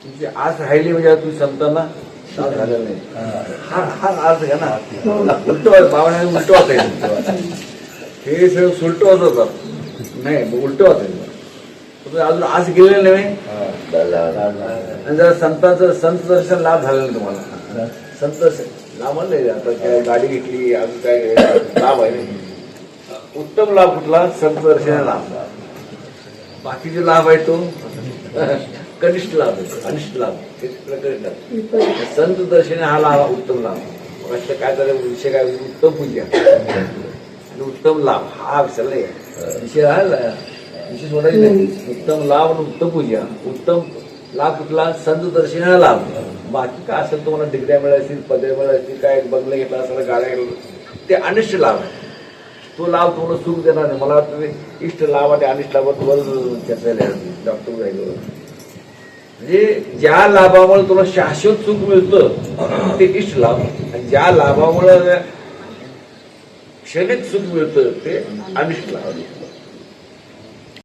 तुझी आज राहिली म्हणजे तू संतांना आज झालेलं नाही. हा. हा घ्या ना. उलट बावण्या उलट वाचायचं हे सगळं सुलट वाजत होतात. नाही उलट वाचायचं तुम्ही अजून आज गेलेलं नाही. आणि जरा संतांचं संत दर्शन लाभ झालं नाही तुम्हाला. संत लाभ म्हणलं आता काय गाडी घेतली अजून काय लाभ आहे. नाही उत्तम लाभ कुठला? संत दर्शन लाभ. बाकीचे लाभ आहे तो? कनिष्ठ लाभ अनिष्ट लाभ आहे. संत दर्शन हा लाभ उत्तम लाभ. काय तर विषय काय उत्तम पूजा. आणि उत्तम लाभ हा विषय नाही विषय राहिला विषय सोडायचे नाही. उत्तम लाभ आणि उत्तम पूजा. उत्तम लाभ कुठला? संत दर्शन हा लाभ. बाकी काय असेल तुम्हाला डिग्र्या मिळायतील पदव्या मिळायतील काय बंगले घेतला असेल गाड्या घेतला ते अनिष्ट लाभ आहे. तो लाभ तुम्हाला सुख देणार नाही. मला वाटतं ते इष्ट लाभ आणि अनिष्ट लाभात वर चर्चा डॉक्टर म्हणजे ज्या लाभामुळे तुला शाश्वत सुख मिळतं ते इष्ट लाभ. आणि ज्या लाभामुळे क्षणिक सुख मिळतं ते अनिष्ट लाभ.